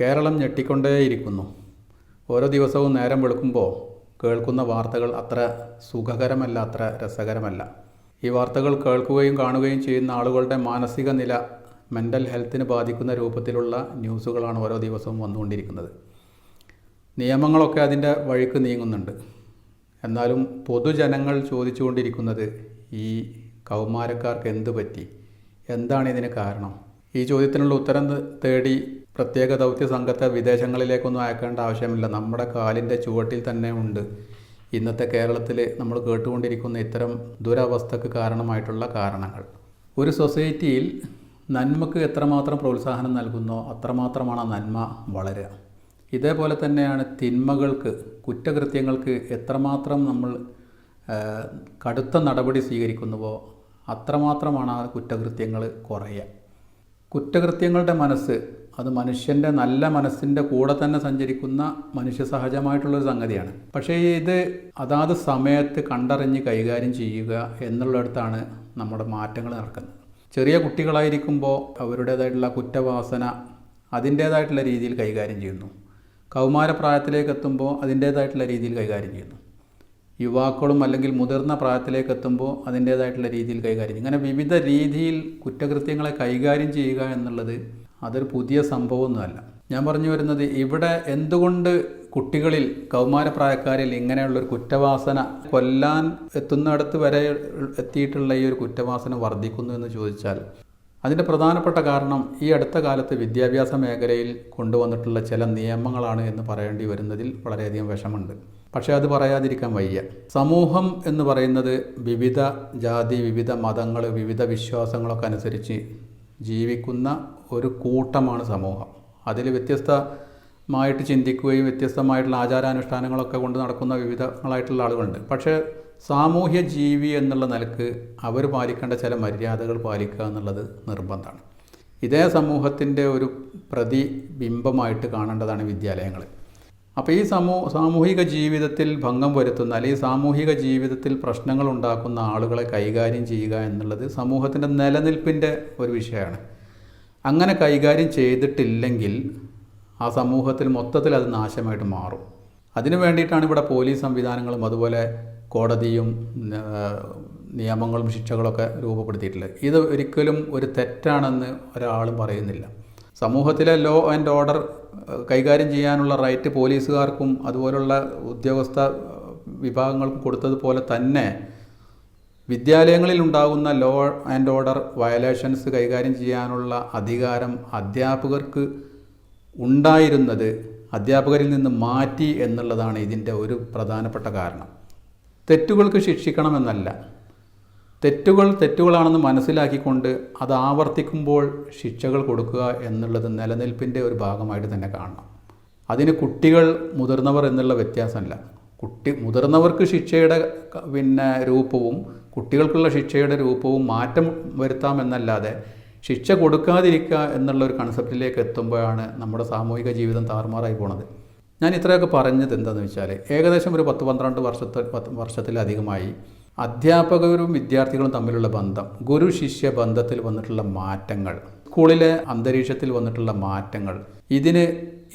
കേരളം ഞെട്ടിക്കൊണ്ടേയിരിക്കുന്നു. ഓരോ ദിവസവും നേരം വെളുക്കുമ്പോൾ കേൾക്കുന്ന വാർത്തകൾ അത്ര സുഖകരമല്ല അത്ര രസകരമല്ല. ഈ വാർത്തകൾ കേൾക്കുകയും കാണുകയും ചെയ്യുന്ന ആളുകളുടെ മാനസിക നില മെന്റൽ ഹെൽത്തിന് ബാധിക്കുന്ന രൂപത്തിലുള്ള ന്യൂസുകളാണ് ഓരോ ദിവസവും വന്നുകൊണ്ടിരിക്കുന്നത്. നിയമങ്ങളൊക്കെ അതിന്റെ വഴിക്ക് നീങ്ങുന്നുണ്ട്. എന്നാലും പൊതുജനങ്ങൾ ചോദിച്ചുകൊണ്ടിരിക്കുന്നത് ഈ കൗമാരക്കാർക്ക് എന്ത് പറ്റി? എന്താണ് ഇതിന് കാരണം? ഈ ചോദ്യത്തിനുള്ള ഉത്തരം തേടി പ്രത്യേക ദൗത്യ സംഘത്തെ വിദേശങ്ങളിലേക്കൊന്നും അയക്കേണ്ട ആവശ്യമില്ല. നമ്മുടെ കാലിന്റെ ചുവട്ടിൽ തന്നെ ഉണ്ട്. ഇന്നത്തെ കേരളത്തിൽ നമ്മൾ കേട്ടുകൊണ്ടിരിക്കുന്ന ഇത്തരം ദുരവസ്ഥക്ക് കാരണമായിട്ടുള്ള കാരണങ്ങൾ. ഒരു സൊസൈറ്റിയിൽ നന്മക്ക് എത്രമാത്രം പ്രോത്സാഹനം നൽകുന്നോ അത്രമാത്രമാണ് ആ നന്മ വളരുക. ഇതേപോലെ തന്നെയാണ് തിന്മകൾക്ക് കുറ്റകൃത്യങ്ങൾക്ക് എത്രമാത്രം നമ്മൾ കടുത്ത നടപടി സ്വീകരിക്കുന്നുവോ അത്രമാത്രമാണ് ആ കുറ്റകൃത്യങ്ങൾ കുറയുക. കുറ്റകൃത്യങ്ങളുടെ മനസ്സ് അത് മനുഷ്യന്റെ നല്ല മനസ്സിന്റെ കൂടെ തന്നെ സഞ്ചരിക്കുന്ന മനുഷ്യ സഹജമായിട്ടുള്ളൊരു സംഗതിയാണ്. പക്ഷേ ഇത് അതാത് സമയത്ത് കണ്ടറിഞ്ഞ് കൈകാര്യം ചെയ്യുക എന്നുള്ളിടത്താണ് നമ്മുടെ മാറ്റങ്ങൾ നടക്കുന്നത്. ചെറിയ കുട്ടികളായിരിക്കുമ്പോൾ അവരുടേതായിട്ടുള്ള കുറ്റവാസന അതിന്റേതായിട്ടുള്ള രീതിയിൽ കൈകാര്യം ചെയ്യുന്നു. കൗമാരപ്രായത്തിലേക്ക് എത്തുമ്പോൾ അതിന്റേതായിട്ടുള്ള രീതിയിൽ കൈകാര്യം ചെയ്യുന്നു. യുവാക്കളും അല്ലെങ്കിൽ മുതിർന്ന പ്രായത്തിലേക്ക് എത്തുമ്പോൾ അതിന്റേതായിട്ടുള്ള രീതിയിൽ കൈകാര്യം ഇങ്ങനെ വിവിധ രീതിയിൽ കുറ്റകൃത്യങ്ങളെ കൈകാര്യം ചെയ്യുക എന്നുള്ളത് അതൊരു പുതിയ സംഭവമൊന്നുമല്ല. ഞാൻ പറഞ്ഞു വരുന്നത് ഇവിടെ എന്തുകൊണ്ട് കുട്ടികളിൽ കൗമാരപ്രായക്കാരിൽ ഇങ്ങനെയുള്ളൊരു കുറ്റവാസന കൊല്ലാൻ എത്തുന്നിടത്ത് വരെ എത്തിയിട്ടുള്ള ഈ ഒരു കുറ്റവാസന വർദ്ധിക്കുന്നു എന്ന് ചോദിച്ചാൽ അതിന്റെ പ്രധാനപ്പെട്ട കാരണം ഈ അടുത്ത കാലത്ത് വിദ്യാഭ്യാസ മേഖലയിൽ കൊണ്ടുവന്നിട്ടുള്ള ചില നിയമങ്ങളാണ് എന്ന് പറയേണ്ടി വരുന്നതിൽ വളരെയധികം വിഷമുണ്ട് പക്ഷേ അത് പറയാതിരിക്കാൻ വയ്യ. സമൂഹം എന്ന് പറയുന്നത് വിവിധ ജാതി വിവിധ മതങ്ങൾ വിവിധ വിശ്വാസങ്ങളൊക്കെ അനുസരിച്ച് ജീവിക്കുന്ന ഒരു കൂട്ടമാണ് സമൂഹം. അതിൽ വ്യത്യസ്തമായിട്ട് ചിന്തിക്കുകയും വ്യത്യസ്തമായിട്ടുള്ള ആചാരാനുഷ്ഠാനങ്ങളൊക്കെ കൊണ്ട് നടക്കുന്ന വിവിധങ്ങളായിട്ടുള്ള ആളുകളുണ്ട്. പക്ഷേ സാമൂഹ്യ ജീവി എന്നുള്ള നിലയ്ക്ക് അവർ പാലിക്കേണ്ട ചില മര്യാദകൾ പാലിക്കുക എന്നുള്ളത് നിർബന്ധമാണ്. ഇതേ സമൂഹത്തിന്റെ ഒരു പ്രതിബിംബമായിട്ട് കാണേണ്ടതാണ് വിദ്യാലയങ്ങൾ. അപ്പോൾ ഈ സമൂ സാമൂഹിക ജീവിതത്തിൽ ഭംഗം വരുത്തുന്ന അല്ലെങ്കിൽ സാമൂഹിക ജീവിതത്തിൽ പ്രശ്നങ്ങൾ ഉണ്ടാക്കുന്ന ആളുകളെ കൈകാര്യം ചെയ്യുക എന്നുള്ളത് സമൂഹത്തിന്റെ നിലനിൽപ്പിന്റെ ഒരു വിഷയമാണ്. അങ്ങനെ കൈകാര്യം ചെയ്തിട്ടില്ലെങ്കിൽ ആ സമൂഹത്തിൽ മൊത്തത്തിൽ അത് നാശമായിട്ട് മാറും. അതിനു വേണ്ടിയിട്ടാണ് ഇവിടെ പോലീസ് സംവിധാനങ്ങളും അതുപോലെ കോടതിയും നിയമങ്ങളും ശിക്ഷകളൊക്കെ രൂപപ്പെടുത്തിയിട്ടുള്ളത്. ഇത് ഒരിക്കലും ഒരു തെറ്റാണെന്ന് ഒരാളും പറയുന്നില്ല. സമൂഹത്തിലെ ലോ ആൻഡ് ഓർഡർ കൈകാര്യം ചെയ്യാനുള്ള റൈറ്റ് പോലീസുകാർക്കും അതുപോലുള്ള ഉദ്യോഗസ്ഥ വിഭാഗങ്ങൾക്കും കൊടുത്തതുപോലെ തന്നെ വിദ്യാലയങ്ങളിൽ ഉണ്ടാകുന്ന ലോ ആൻഡ് ഓർഡർ വയലേഷൻസ് കൈകാര്യം ചെയ്യാനുള്ള അധികാരം അധ്യാപകർക്ക് ഉണ്ടായിരുന്നത് അധ്യാപകരിൽ നിന്ന് മാറ്റി എന്നുള്ളതാണ് ഇതിന്റെ ഒരു പ്രധാനപ്പെട്ട കാരണം. തെറ്റുകൾക്ക് ശിക്ഷിക്കണമെന്നല്ല. തെറ്റുകൾ തെറ്റുകളാണെന്ന് മനസ്സിലാക്കിക്കൊണ്ട് അത് ആവർത്തിക്കുമ്പോൾ ശിക്ഷകൾ കൊടുക്കുക എന്നുള്ളത് നിലനിൽപ്പിന്റെ ഒരു ഭാഗമായിട്ട് തന്നെ കാണണം. അതിന് കുട്ടികൾ മുതിർന്നവർ എന്നുള്ള വ്യത്യാസമല്ല. കുട്ടി മുതിർന്നവർക്ക് ശിക്ഷയുടെ പിന്നെ രൂപവും കുട്ടികൾക്കുള്ള ശിക്ഷയുടെ രൂപവും മാറ്റം വരുത്താമെന്നല്ലാതെ ശിക്ഷ കൊടുക്കാതിരിക്കുക എന്നുള്ള ഒരു കൺസെപ്റ്റിലേക്ക് എത്തുമ്പോഴാണ് നമ്മുടെ സാമൂഹിക ജീവിതം താറുമാറായി പോണത്. ഞാൻ ഇത്രയൊക്കെ പറഞ്ഞത് എന്താണെന്ന് വെച്ചാൽ ഏകദേശം ഒരു പത്ത് പന്ത്രണ്ട് വർഷത്തെ പത്ത് വർഷത്തിലധികമായി അധ്യാപകരും വിദ്യാർത്ഥികളും തമ്മിലുള്ള ബന്ധം ഗുരു ശിഷ്യ ബന്ധത്തിൽ വന്നിട്ടുള്ള മാറ്റങ്ങൾ. സ്കൂളിലെ അന്തരീക്ഷത്തിൽ വന്നിട്ടുള്ള മാറ്റങ്ങൾ. ഇതിന്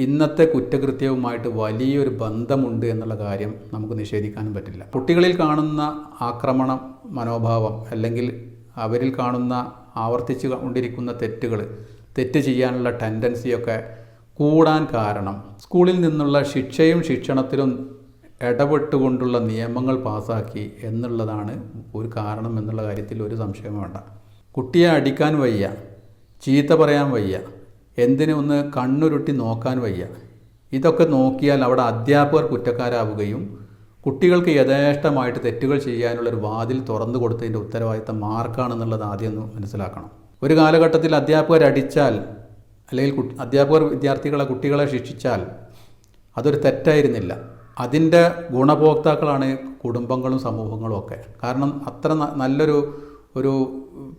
ഇന്നത്തെ കുറ്റകൃത്യവുമായിട്ട് വലിയൊരു ബന്ധമുണ്ട് എന്നുള്ള കാര്യം നമുക്ക് നിഷേധിക്കാനും പറ്റില്ല. കുട്ടികളിൽ കാണുന്ന ആക്രമണ മനോഭാവം അല്ലെങ്കിൽ അവരിൽ കാണുന്ന ആവർത്തിച്ചു കൊണ്ടിരിക്കുന്ന തെറ്റുകൾ തെറ്റ് ചെയ്യാനുള്ള ടെൻഡൻസിയൊക്കെ കൂടാൻ കാരണം. സ്കൂളിൽ നിന്നുള്ള ശിക്ഷയും ശിക്ഷണത്തിലും ഇടപെട്ടുകൊണ്ടുള്ള നിയമങ്ങൾ പാസാക്കി എന്നുള്ളതാണ് ഒരു കാരണം എന്നുള്ള കാര്യത്തിൽ ഒരു സംശയവും വേണ്ട. കുട്ടിയെ അടിക്കാൻ വയ്യ. ചീത്ത പറയാൻ വയ്യ. എന്തിനു ഒന്ന് കണ്ണുരുട്ടി നോക്കാൻ വയ്യ. ഇതൊക്കെ നോക്കിയാൽ അവിടെ അധ്യാപകർ കുറ്റക്കാരാവുകയും കുട്ടികൾക്ക് യഥേഷ്ടമായിട്ട് തെറ്റുകൾ ചെയ്യാനുള്ളൊരു വാതിൽ തുറന്നു കൊടുത്തതിന്റെ ഉത്തരവാദിത്തം മാർക്കാണെന്നുള്ളത് ആദ്യം ഒന്ന് മനസ്സിലാക്കണം. ഒരു കാലഘട്ടത്തിൽ അധ്യാപകർ അടിച്ചാൽ അല്ലെങ്കിൽ അധ്യാപകർ വിദ്യാർത്ഥികളെ കുട്ടികളെ ശിക്ഷിച്ചാൽ അതൊരു തെറ്റായിരുന്നില്ല. അതിന്റെ ഗുണഭോക്താക്കളാണ് കുടുംബങ്ങളും സമൂഹങ്ങളും ഒക്കെ. കാരണം അത്ര നല്ലൊരു ഒരു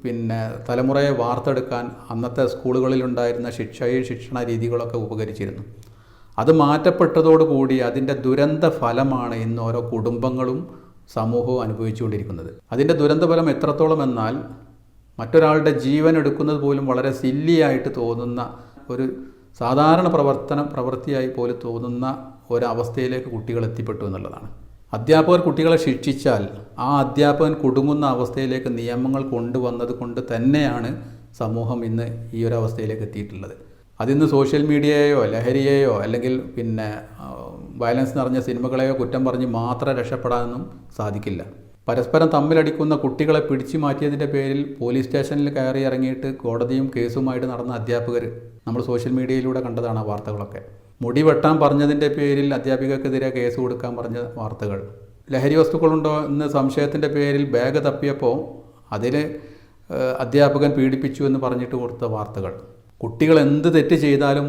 പിന്നെ തലമുറയെ വാർത്തെടുക്കാൻ അന്നത്തെ സ്കൂളുകളിലുണ്ടായിരുന്ന ശിക്ഷയും ശിക്ഷണ രീതികളൊക്കെ ഉപകരിച്ചിരുന്നു. അത് മാറ്റപ്പെട്ടതോടുകൂടി അതിന്റെ ദുരന്ത ഫലമാണ് ഇന്ന് ഓരോ കുടുംബങ്ങളും സമൂഹവും അനുഭവിച്ചുകൊണ്ടിരിക്കുന്നത്. അതിന്റെ ദുരന്ത ഫലം എത്രത്തോളം എന്നാൽ മറ്റൊരാളുടെ ജീവൻ എടുക്കുന്നത് പോലും വളരെ സില്ലിയായിട്ട് തോന്നുന്ന ഒരു സാധാരണ പ്രവർത്തനം പ്രവൃത്തിയായി പോലും തോന്നുന്ന ഒരവസ്ഥയിലേക്ക് കുട്ടികൾ എത്തിപ്പെട്ടു എന്നുള്ളതാണ്. അധ്യാപകർ കുട്ടികളെ ശിക്ഷിച്ചാൽ ആ അധ്യാപകൻ കുടുങ്ങുന്ന അവസ്ഥയിലേക്ക് നിയമങ്ങൾ കൊണ്ടുവന്നത് കൊണ്ട് തന്നെയാണ് സമൂഹം ഇന്ന് ഈ ഒരു അവസ്ഥയിലേക്ക് എത്തിയിട്ടുള്ളത്. അതിന്ന് സോഷ്യൽ മീഡിയയെയോ ലഹരിയെയോ അല്ലെങ്കിൽ പിന്നെ വയലൻസ് നിറഞ്ഞ സിനിമകളെയോ കുറ്റം പറഞ്ഞ് മാത്രം രക്ഷപ്പെടാനൊന്നും സാധിക്കില്ല. പരസ്പരം തമ്മിലടിക്കുന്ന കുട്ടികളെ പിടിച്ചു മാറ്റിയതിന്റെ പേരിൽ പോലീസ് സ്റ്റേഷനിൽ കയറി ഇറങ്ങിയിട്ട് കോടതിയും കേസുമായിട്ട് നടന്ന അധ്യാപകർ നമ്മൾ സോഷ്യൽ മീഡിയയിലൂടെ കണ്ടതാണ് ആ വാർത്തകളൊക്കെ. മുടി വെട്ടാൻ പറഞ്ഞതിന്റെ പേരിൽ അധ്യാപികക്കെതിരെ കേസ് കൊടുക്കാൻ പറഞ്ഞ വാർത്തകൾ. ലഹരി വസ്തുക്കളുണ്ടോ എന്ന് സംശയത്തിന്റെ പേരിൽ ബാഗ് തപ്പിയപ്പോൾ അതിൽ അധ്യാപകൻ പീഡിപ്പിച്ചു എന്ന് പറഞ്ഞിട്ട് കൊടുത്ത വാർത്തകൾ. കുട്ടികൾ എന്ത് തെറ്റ് ചെയ്താലും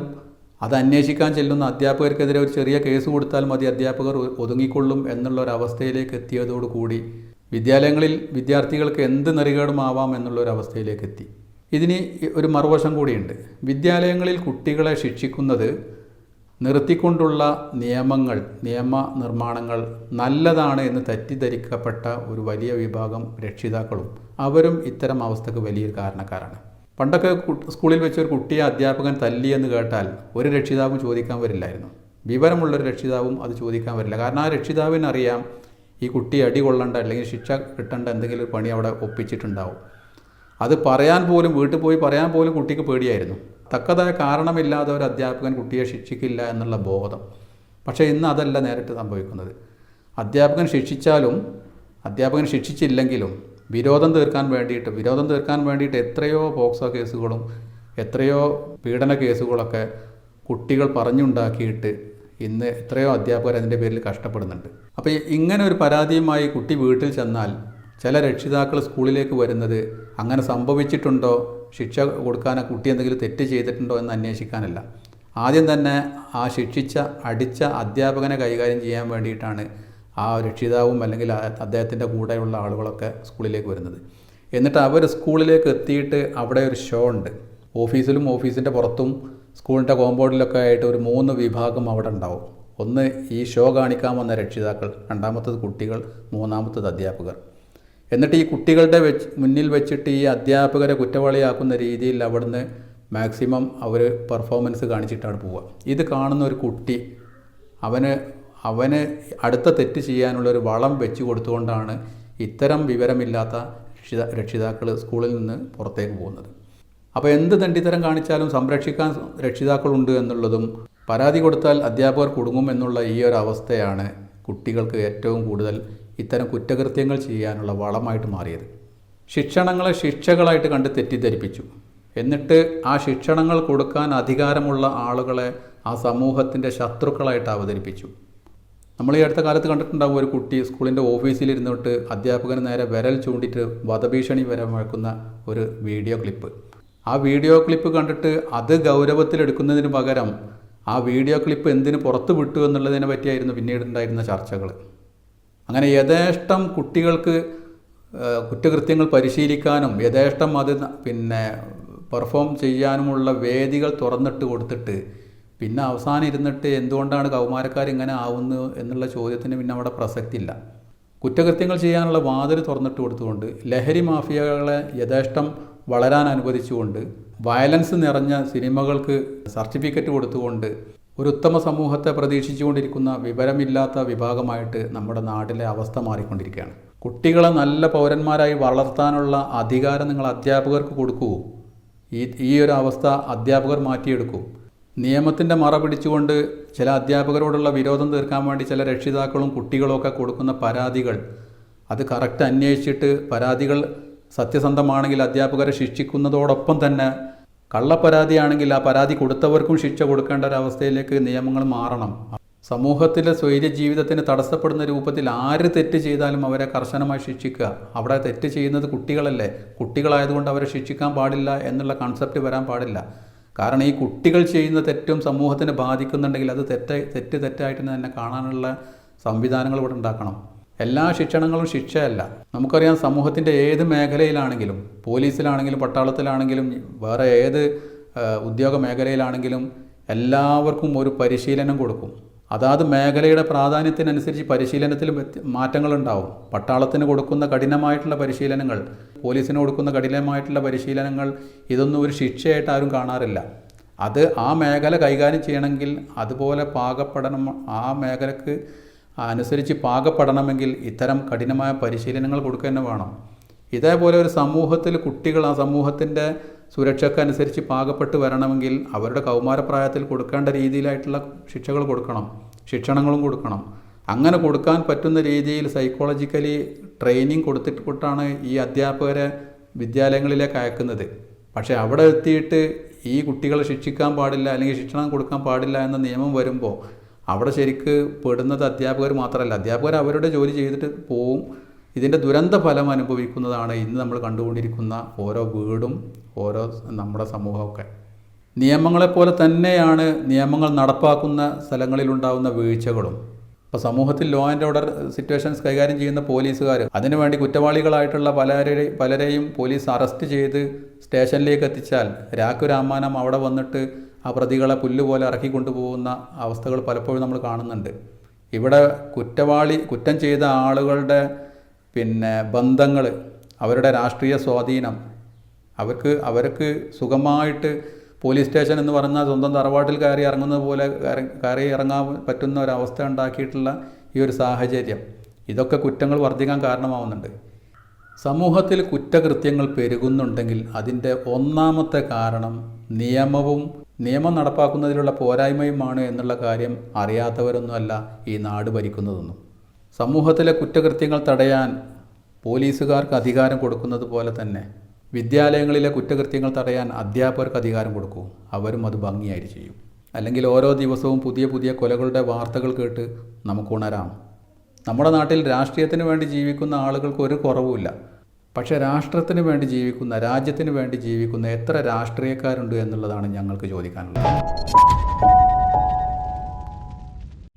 അത് അന്വേഷിക്കാൻ ചെല്ലുന്ന അധ്യാപകർക്കെതിരെ ഒരു ചെറിയ കേസ് കൊടുത്താൽ മതി അധ്യാപകർ ഒതുങ്ങിക്കൊള്ളും എന്നുള്ള ഒരു അവസ്ഥയിലേക്ക് എത്തിയതോടുകൂടി വിദ്യാലയങ്ങളിൽ വിദ്യാർത്ഥികൾക്ക് എന്ത് നെറികേടുമാവാം എന്നുള്ള ഒരു അവസ്ഥയിലേക്ക് എത്തി. ഇതിന് ഒരു മറുവശം കൂടിയുണ്ട്. വിദ്യാലയങ്ങളിൽ കുട്ടികളെ ശിക്ഷിക്കുന്നത് നിർത്തിക്കൊണ്ടുള്ള നിയമങ്ങൾ നിയമ നിർമ്മാണങ്ങൾ നല്ലതാണ് എന്ന് തെറ്റിദ്ധരിക്കപ്പെട്ട ഒരു വലിയ വിഭാഗം രക്ഷിതാക്കളും അവരും ഇത്തരം അവസ്ഥക്ക് വലിയൊരു കാരണക്കാരാണ്. പണ്ടൊക്കെ സ്കൂളിൽ വെച്ച് ഒരു കുട്ടിയെ അധ്യാപകൻ തല്ലി എന്ന് കേട്ടാൽ ഒരു രക്ഷിതാവും ചോദിക്കാൻ വരില്ലായിരുന്നു. വിവരമുള്ളൊരു രക്ഷിതാവും അത് ചോദിക്കാൻ വരില്ല. കാരണം ആ രക്ഷിതാവിനറിയാം ഈ കുട്ടി അടി കൊള്ളണ്ട അല്ലെങ്കിൽ ശിക്ഷ കിട്ടേണ്ട എന്തെങ്കിലും പണി അവിടെ ഒപ്പിച്ചിട്ടുണ്ടാവും. അത് പറയാൻ പോലും വീട്ടിൽ പോയി പറയാൻ പോലും കുട്ടിക്ക് പേടിയായിരുന്നു. തക്കതായ കാരണമില്ലാതെ ഒരു അധ്യാപകൻ കുട്ടിയെ ശിക്ഷിക്കില്ല എന്നുള്ള ബോധം. പക്ഷേ ഇന്ന് അതല്ല നേരിട്ട് സംഭവിക്കുന്നത്. അധ്യാപകൻ ശിക്ഷിച്ചാലും അധ്യാപകൻ ശിക്ഷിച്ചില്ലെങ്കിലും വിരോധം തീർക്കാൻ വേണ്ടിയിട്ട് വിരോധം തീർക്കാൻ വേണ്ടിയിട്ട് എത്രയോ പോക്സോ കേസുകളും എത്രയോ പീഡന കേസുകളൊക്കെ കുട്ടികൾ പറഞ്ഞുണ്ടാക്കിയിട്ട് ഇന്ന് എത്രയോ അധ്യാപകർ അതിന്റെ പേരിൽ കഷ്ടപ്പെടുന്നുണ്ട്. അപ്പോൾ ഇങ്ങനെ ഒരു പരാതിയുമായി കുട്ടി വീട്ടിൽ ചെന്നാൽ ചില രക്ഷിതാക്കൾ സ്കൂളിലേക്ക് വരുന്നത് അങ്ങനെ സംഭവിച്ചിട്ടുണ്ടോ? ശിക്ഷ കൊടുക്കാൻ കുട്ടി എന്തെങ്കിലും തെറ്റ് ചെയ്തിട്ടുണ്ടോ എന്ന് അന്വേഷിക്കാനല്ല. ആദ്യം തന്നെ ആ ശിക്ഷിച്ച അടിച്ച അധ്യാപകനെ കൈകാര്യം ചെയ്യാൻ വേണ്ടിയിട്ടാണ് ആ രക്ഷിതാവും അല്ലെങ്കിൽ അദ്ദേഹത്തിന്റെ കൂടെയുള്ള ആളുകളൊക്കെ സ്കൂളിലേക്ക് വരുന്നത്. എന്നിട്ട് അവർ സ്കൂളിലേക്ക് എത്തിയിട്ട് അവിടെ ഒരു ഷോ ഉണ്ട്. ഓഫീസിലും ഓഫീസിന്റെ പുറത്തും സ്കൂളിന്റെ കോമ്പൗണ്ടിലൊക്കെ ആയിട്ട് ഒരു മൂന്ന് വിഭാഗം അവിടെ ഉണ്ടാവും. ഒന്ന് ഈ ഷോ കാണിക്കാൻ വന്ന രക്ഷിതാക്കൾ രണ്ടാമത്തത് കുട്ടികൾ മൂന്നാമത്തത് അധ്യാപകർ. എന്നിട്ട് ഈ കുട്ടികളുടെ വെച്ച് മുന്നിൽ വെച്ചിട്ട് ഈ അധ്യാപകരെ കുറ്റവാളിയാക്കുന്ന രീതിയിൽ അവിടുന്ന് മാക്സിമം അവർ പെർഫോമൻസ് കാണിച്ചിട്ടാണ് പോവുക. ഇത് കാണുന്ന ഒരു കുട്ടി അവന് അവന് അടുത്ത തെറ്റ് ചെയ്യാനുള്ള ഒരു വളം വെച്ച് കൊടുത്തുകൊണ്ടാണ് ഇത്തരം വിവരമില്ലാത്ത രക്ഷിതാ രക്ഷിതാക്കൾ സ്കൂളിൽ നിന്ന് പുറത്തേക്ക് പോകുന്നത്. അപ്പോൾ എന്ത് തണ്ടിത്തരം കാണിച്ചാലും സംരക്ഷിക്കാൻ രക്ഷിതാക്കളുണ്ട് എന്നുള്ളതും പരാതി കൊടുത്താൽ അധ്യാപകർ കുടുങ്ങും എന്നുള്ള ഈ ഒരു അവസ്ഥയാണ് കുട്ടികൾക്ക് ഏറ്റവും കൂടുതൽ ഇത്തരം കുറ്റകൃത്യങ്ങൾ ചെയ്യാനുള്ള വളമായിട്ട് മാറിയത്. ശിക്ഷണങ്ങളെ ശിക്ഷകളായിട്ട് കണ്ട് തെറ്റിദ്ധരിപ്പിച്ചു. എന്നിട്ട് ആ ശിക്ഷണങ്ങൾ കൊടുക്കാൻ അധികാരമുള്ള ആളുകളെ ആ സമൂഹത്തിന്റെ ശത്രുക്കളായിട്ട് അവതരിപ്പിച്ചു. നമ്മൾ ഈ അടുത്ത കാലത്ത് കണ്ടിട്ടുണ്ടാവും ഒരു കുട്ടി സ്കൂളിന്റെ ഓഫീസിലിരുന്നിട്ട് അധ്യാപകന് നേരെ വിരൽ ചൂണ്ടിയിട്ട് വധഭീഷണി വരെ മുഴക്കുന്ന ഒരു വീഡിയോ ക്ലിപ്പ്. ആ വീഡിയോ ക്ലിപ്പ് കണ്ടിട്ട് അത് ഗൗരവത്തിലെടുക്കുന്നതിന് പകരം ആ വീഡിയോ ക്ലിപ്പ് എന്തിന് പുറത്ത് വിട്ടു എന്നുള്ളതിനെ പറ്റിയായിരുന്നു പിന്നീട് ഉണ്ടായിരുന്ന ചർച്ചകൾ. അങ്ങനെ യഥേഷ്ടം കുട്ടികൾക്ക് കുറ്റകൃത്യങ്ങൾ പരിശീലിക്കാനും യഥേഷ്ടം അത് പിന്നെ പെർഫോം ചെയ്യാനുമുള്ള വേദികൾ തുറന്നിട്ട് കൊടുത്തിട്ട് പിന്നെ അവസാനം ഇരുന്നിട്ട് എന്തുകൊണ്ടാണ് കൗമാരക്കാർ ഇങ്ങനെ ആവുന്നു എന്നുള്ള ചോദ്യത്തിന് പിന്നെ അവിടെ പ്രസക്തിയില്ല. കുറ്റകൃത്യങ്ങൾ ചെയ്യാനുള്ള വാതിൽ തുറന്നിട്ട് കൊടുത്തുകൊണ്ട് ലഹരി മാഫിയകളെ യഥേഷ്ടം വളരാൻ അനുവദിച്ചുകൊണ്ട് വയലൻസ് നിറഞ്ഞ സിനിമകൾക്ക് സർട്ടിഫിക്കറ്റ് കൊടുത്തുകൊണ്ട് ഒരു ഉത്തമ സമൂഹത്തെ പ്രതീക്ഷിച്ചുകൊണ്ടിരിക്കുന്ന വിവരമില്ലാത്ത വിഭാഗമായിട്ട് നമ്മുടെ നാട്ടിലെ അവസ്ഥ മാറിക്കൊണ്ടിരിക്കുകയാണ്. കുട്ടികളെ നല്ല പൗരന്മാരായി വളർത്താനുള്ള അധികാരം നിങ്ങൾ അധ്യാപകർക്ക് കൊടുക്കൂ. ഈ ഈ ഒരു അവസ്ഥ അധ്യാപകർ മാറ്റിയെടുക്കൂ. നിയമത്തിന്റെ മറ പിടിച്ചുകൊണ്ട് ചില അധ്യാപകരോടുള്ള വിരോധം തീർക്കാൻ വേണ്ടി ചില രക്ഷിതാക്കളും കുട്ടികളും ഒക്കെ കൊടുക്കുന്ന പരാതികൾ അത് കറക്റ്റ് അന്വേഷിച്ചിട്ട് പരാതികൾ സത്യസന്ധമാണെങ്കിൽ അധ്യാപകരെ ശിക്ഷിക്കുന്നതോടൊപ്പം തന്നെ കള്ളപ്പരാതിയാണെങ്കിൽ ആ പരാതി കൊടുത്തവർക്കും ശിക്ഷ കൊടുക്കേണ്ട ഒരവസ്ഥയിലേക്ക് നിയമങ്ങൾ മാറണം. സമൂഹത്തിലെ സ്വൈര്യ ജീവിതത്തിന് തടസ്സപ്പെടുന്ന രൂപത്തിൽ ആര് തെറ്റ് ചെയ്താലും അവരെ കർശനമായി ശിക്ഷിക്കുക. അവിടെ തെറ്റ് ചെയ്യുന്നത് കുട്ടികളല്ലേ? കുട്ടികളായതുകൊണ്ട് അവരെ ശിക്ഷിക്കാൻ പാടില്ല എന്നുള്ള കൺസെപ്റ്റ് വരാൻ പാടില്ല. കാരണം ഈ കുട്ടികൾ ചെയ്യുന്ന തെറ്റും സമൂഹത്തിന് ബാധിക്കുന്നുണ്ടെങ്കിൽ അത് തെറ്റ തെറ്റ് തെറ്റായിട്ട് തന്നെ കാണാനുള്ള സംവിധാനങ്ങൾ ഇവിടെ ഉണ്ടാക്കണം. എല്ലാ ശിക്ഷണങ്ങളും ശിക്ഷയല്ല. നമുക്കറിയാം സമൂഹത്തിന്റെ ഏത് മേഖലയിലാണെങ്കിലും പോലീസിലാണെങ്കിലും പട്ടാളത്തിലാണെങ്കിലും വേറെ ഏത് ഉദ്യോഗ മേഖലയിലാണെങ്കിലും എല്ലാവർക്കും ഒരു പരിശീലനം കൊടുക്കും. അതാത് മേഖലയുടെ പ്രാധാന്യത്തിനനുസരിച്ച് പരിശീലനത്തിൽ മാറ്റങ്ങളുണ്ടാവും. പട്ടാളത്തിന് കൊടുക്കുന്ന കഠിനമായിട്ടുള്ള പരിശീലനങ്ങൾ പോലീസിന് കൊടുക്കുന്ന കഠിനമായിട്ടുള്ള പരിശീലനങ്ങൾ ഇതൊന്നും ഒരു ശിക്ഷയായിട്ട് ആരും കാണാറില്ല. അത് ആ മേഖല കൈകാര്യം ചെയ്യണമെങ്കിൽ അതുപോലെ പാകപ്പെടണം. ആ മേഖലക്ക് അനുസരിച്ച് പാകപ്പെടണമെങ്കിൽ ഇത്തരം കഠിനമായ പരിശീലനങ്ങൾ കൊടുക്കുക തന്നെ വേണം. ഇതേപോലെ ഒരു സമൂഹത്തിൽ കുട്ടികൾ ആ സമൂഹത്തിന്റെ സുരക്ഷക്കനുസരിച്ച് പാകപ്പെട്ട് വരണമെങ്കിൽ അവരുടെ കൗമാരപ്രായത്തിൽ കൊടുക്കേണ്ട രീതിയിലായിട്ടുള്ള ശിക്ഷകൾ കൊടുക്കണം. ശിക്ഷണങ്ങളും കൊടുക്കണം. അങ്ങനെ കൊടുക്കാൻ പറ്റുന്ന രീതിയിൽ സൈക്കോളജിക്കലി ട്രെയിനിങ് കൊടുത്തിട്ടാണ് ഈ അധ്യാപകരെ വിദ്യാലയങ്ങളിലേക്ക് അയക്കുന്നത്. പക്ഷേ അവിടെ എത്തിയിട്ട് ഈ കുട്ടികളെ ശിക്ഷിക്കാൻ പാടില്ല അല്ലെങ്കിൽ ശിക്ഷണം കൊടുക്കാൻ പാടില്ല എന്ന നിയമം വരുമ്പോൾ അവിടെ ശരിക്ക് പെടുന്നത് അധ്യാപകർ മാത്രമല്ല. അധ്യാപകർ അവരുടെ ജോലി ചെയ്തിട്ട് പോവും. ഇതിന്റെ ദുരന്ത ഫലം അനുഭവിക്കുന്നതാണ് ഇന്ന് നമ്മൾ കണ്ടുകൊണ്ടിരിക്കുന്ന ഓരോ വീടും ഓരോ നമ്മുടെ സമൂഹമൊക്കെ. നിയമങ്ങളെപ്പോലെ തന്നെയാണ് നിയമങ്ങൾ നടപ്പാക്കുന്ന സ്ഥലങ്ങളിലുണ്ടാകുന്ന വീഴ്ചകളും. ഇപ്പോൾ സമൂഹത്തിൽ ലോ ആൻഡ് ഓർഡർ സിറ്റുവേഷൻസ് കൈകാര്യം ചെയ്യുന്ന പോലീസുകാർ അതിനുവേണ്ടി കുറ്റവാളികളായിട്ടുള്ള പലരെ പലരെയും പോലീസ് അറസ്റ്റ് ചെയ്ത് സ്റ്റേഷനിലേക്ക് എത്തിച്ചാൽ രാഘു രാമാനം അവിടെ വന്നിട്ട് ആ പ്രതികളെ പുല്ലുപോലെ ഇറക്കി കൊണ്ടുപോകുന്ന അവസ്ഥകൾ പലപ്പോഴും നമ്മൾ കാണുന്നുണ്ട്. ഇവിടെ കുറ്റവാളി കുറ്റം ചെയ്ത ആളുകളുടെ പിന്നെ ബന്ധങ്ങൾ അവരുടെ രാഷ്ട്രീയ സ്വാധീനം അവർക്ക് അവർക്ക് സുഖമായിട്ട് പോലീസ് സ്റ്റേഷൻ എന്ന് പറഞ്ഞാൽ സ്വന്തം തറവാട്ടിൽ കയറി ഇറങ്ങുന്നത് പോലെ കയറി- ഇറങ്ങാൻ പറ്റുന്ന ഒരവസ്ഥ ഉണ്ടാക്കിയിട്ടുള്ള ഈ ഒരു സാഹചര്യം. ഇതൊക്കെ കുറ്റങ്ങൾ വർദ്ധിക്കാൻ കാരണമാവുന്നുണ്ട്. സമൂഹത്തിൽ കുറ്റകൃത്യങ്ങൾ പെരുകുന്നുണ്ടെങ്കിൽ അതിന്റെ ഒന്നാമത്തെ കാരണം നിയമവും നിയമം നടപ്പാക്കുന്നതിലുള്ള പോരായ്മയുമാണ് എന്നുള്ള കാര്യം അറിയാത്തവരൊന്നുമല്ല ഈ നാട് ഭരിക്കുന്നതൊന്നും. സമൂഹത്തിലെ കുറ്റകൃത്യങ്ങൾ തടയാൻ പോലീസുകാർക്ക് അധികാരം കൊടുക്കുന്നത് പോലെ തന്നെ വിദ്യാലയങ്ങളിലെ കുറ്റകൃത്യങ്ങൾ തടയാൻ അധ്യാപകർക്ക് അധികാരം കൊടുക്കൂ. അവരും അത് ഭംഗിയായി ചെയ്യും. അല്ലെങ്കിൽ ഓരോ ദിവസവും പുതിയ പുതിയ കൊലകളുടെ വാർത്തകൾ കേട്ട് നമുക്ക് ഉണരാം. നമ്മുടെ നാട്ടിൽ രാഷ്ട്രീയത്തിന് വേണ്ടി ജീവിക്കുന്ന ആളുകൾക്ക് ഒരു കുറവുമില്ല. പക്ഷേ രാഷ്ട്രത്തിന് വേണ്ടി ജീവിക്കുന്ന രാജ്യത്തിന് വേണ്ടി ജീവിക്കുന്ന എത്ര രാഷ്ട്രീയക്കാരുണ്ട് എന്നുള്ളതാണ് ഞങ്ങൾക്ക് ചോദിക്കാനുള്ളത്.